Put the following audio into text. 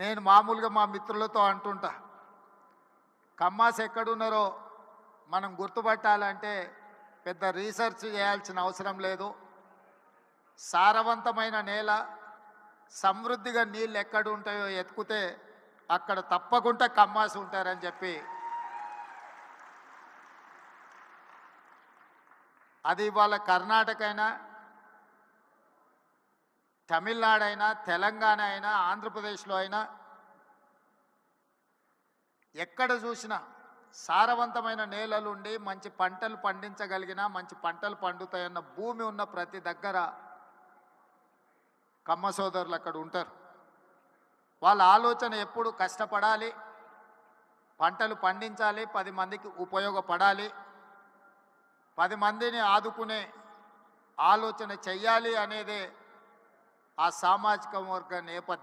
నేను మామూలుగా మా మిత్రులతో అంటుంటా కమ్మాస్ ఎక్కడున్నారో మనం గుర్తుపట్టాలంటే పెద్ద రీసెర్చ్ చేయాల్సిన అవసరం లేదు. సారవంతమైన నేల సమృద్ధిగా నీళ్ళు ఎక్కడ ఉంటాయో ఎత్తుకుతే అక్కడ తప్పకుండా కమ్మాసి ఉంటారని చెప్పి. అది ఇవాళ కర్ణాటక అయినా తమిళనాడు అయినా తెలంగాణ అయినా ఆంధ్రప్రదేశ్లో అయినా ఎక్కడ చూసినా సారవంతమైన నేలలుండి మంచి పంటలు పండించగలిగినా మంచి పంటలు పండుతాయన్న భూమి ఉన్న ప్రతి దగ్గర కమ్మ సోదరులు అక్కడ ఉంటారు. వాళ్ళ ఆలోచన ఎప్పుడు కష్టపడాలి పంటలు పండించాలి పది మందికి ఉపయోగపడాలి పది మందిని ఆదుకునే ఆలోచన చెయ్యాలి అనేదే ఆ సామాజిక వర్గ నేపథ్యం